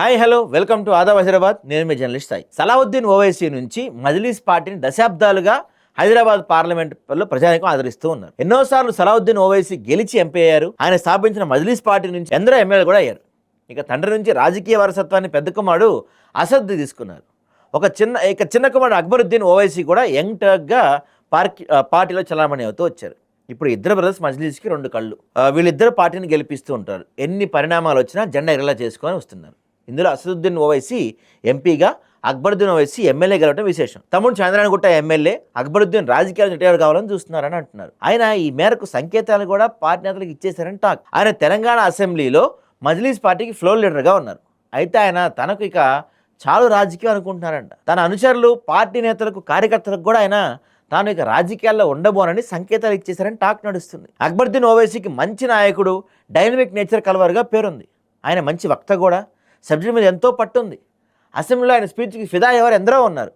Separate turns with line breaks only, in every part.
Hi hello welcome to ఆదా హైదరాబాద్. నేను మీ జర్నలిస్ట్ సాయి. సలావుద్దీన్ ఓవైసీ నుంచి మజ్లీస్ పార్టీని దశాబ్దాలుగా హైదరాబాద్ పార్లమెంట్లో ప్రజానికం ఆదరిస్తూ ఉన్నారు. ఎన్నోసార్లు సలావుద్దీన్ ఓవైసీ గెలిచి ఎంపీ అయ్యారు. ఆయన స్థాపించిన మజ్లీస్ పార్టీ నుంచి ఎందరో ఎమ్మెల్యేలు కూడా అయ్యారు. ఇక తండ్రి నుంచి రాజకీయ వారసత్వాన్ని పెద్ద కుమారుడు అసద్ తీసుకున్నారు. ఒక చిన్న ఇక చిన్న కుమారుడు అక్బరుద్దీన్ ఓవైసీ కూడా యంగ్ టర్క్గా పార్టీ పార్టీలో చలామణి అవుతూ వచ్చారు. ఇప్పుడు ఇద్దరు బ్రదర్స్ మజ్లీస్కి రెండు కళ్ళు. వీళ్ళిద్దరు పార్టీని గెలిపిస్తూ ఉంటారు. ఎన్ని పరిణామాలు వచ్చినా జెండా ఎగరలా చేసుకొని వస్తున్నారు. ఇందులో అసదుద్దీన్ ఓవైసీ ఎంపీగా అక్బరుద్దీన్ ఓవైసీ ఎమ్మెల్యే గెలవడం విశేషం. తమ్ముడు చంద్రాయణగుట్ట ఎమ్మెల్యే అక్బరుద్దీన్ రాజకీయాలు రిటైర్ కావాలని చూస్తున్నారని అంటున్నారు. ఆయన ఈ మేరకు సంకేతాలు కూడా పార్టీ నేతలకు ఇచ్చేశారని టాక్. ఆయన తెలంగాణ అసెంబ్లీలో మజ్లీస్ పార్టీకి ఫ్లోర్ లీడర్గా ఉన్నారు. అయితే ఆయన తనకు ఇక చాలు రాజకీయం అనుకుంటున్నారంట. తన అనుచరులు పార్టీ నేతలకు కార్యకర్తలకు కూడా ఆయన తాను ఇక రాజకీయాల్లో ఉండబోనని సంకేతాలు ఇచ్చేశారని టాక్ నడుస్తుంది. అక్బర్దీన్ ఓవైసీకి మంచి నాయకుడు డైనమిక్ నేచర్ కలవర్గా పేరుంది. ఆయన మంచి వక్త కూడా. సబ్జెక్ట్ మీద ఎంతో పట్టుంది. అసెంబ్లీలో ఆయన స్పీచ్కి ఫిదా ఎవరు ఎందరో ఉన్నారు.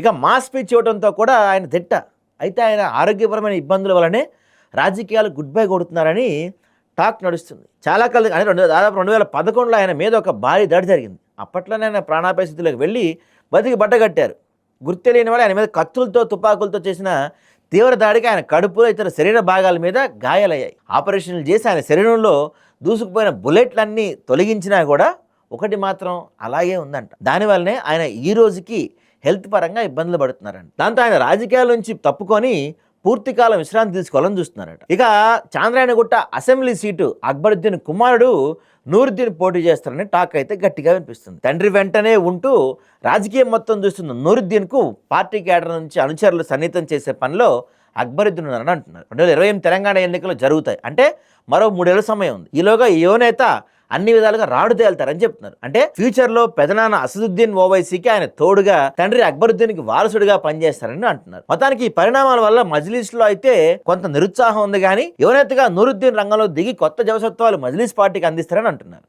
ఇక మా స్పీచ్ ఇవ్వడంతో కూడా ఆయన దిట్ట. అయితే ఆయన ఆరోగ్యపరమైన ఇబ్బందుల వల్లనే రాజకీయాలు గుడ్ బై కొడుతున్నారని టాక్ నడుస్తుంది. చాలా కాలం అంటే రెండు దాదాపు రెండు వేల పదకొండులో ఆయన మీద ఒక భారీ దాడి జరిగింది. అప్పట్లోనే ఆయన ప్రాణాపాయ స్థితిలోకి వెళ్ళి బతికి బట్టగట్టారు గుర్తెలేని వాడు ఆయన మీద కత్తులతో తుపాకులతో చేసిన తీవ్ర దాడికి ఆయన కడుపులో ఇతర శరీర భాగాల మీద గాయాలయ్యాయి. ఆపరేషన్లు చేసి ఆయన శరీరంలో దూసుకుపోయిన బుల్లెట్లన్నీ తొలగించినా కూడా ఒకటి మాత్రం అలాగే ఉందంట. దానివల్లనే ఆయన ఈ రోజుకి హెల్త్ పరంగా ఇబ్బందులు పడుతున్నారంట. దాంతో ఆయన రాజకీయాల నుంచి తప్పుకొని పూర్తి కాలం విశ్రాంతి తీసుకోవాలని చూస్తున్నారట. ఇక చాంద్రాయణగుట్ట అసెంబ్లీ సీటు అక్బరుద్దీన్ కుమారుడు నూరుద్దీన్ పోటీ చేస్తారని టాక్ అయితే గట్టిగా వినిపిస్తుంది. తండ్రి వెంటనే ఉంటూ రాజకీయం మొత్తం చూస్తున్న నూరుద్దీన్కు పార్టీ కేడర్ నుంచి అనుచరులు సన్నిహితం చేసే పనిలో అక్బరుద్దీన్ ఉన్నారని అంటున్నారు. రెండు వేల ఇరవై ఎనిమిది తెలంగాణ ఎన్నికలు జరుగుతాయి. అంటే మరో మూడేళ్ళ సమయం ఉంది. ఈలోగా యువనేత అన్ని విధాలుగా రాడు తేలుతారని చెప్తున్నారు. అంటే ఫ్యూచర్లో పెదనాన్న అసదుద్దీన్ ఓవైసీకి ఆయన తోడుగా తండ్రి అక్బరుద్దీన్కి వారసుడిగా పనిచేస్తారని అంటున్నారు. మొత్తానికి ఈ పరిణామాల వల్ల మజ్లీస్లో అయితే కొంత నిరుత్సాహం ఉంది కానీ యువనేతగా నూరుద్దీన్ రంగంలో దిగి కొత్త జవసత్వాలు మజ్లీస్ పార్టీకి అందిస్తారని అంటున్నారు.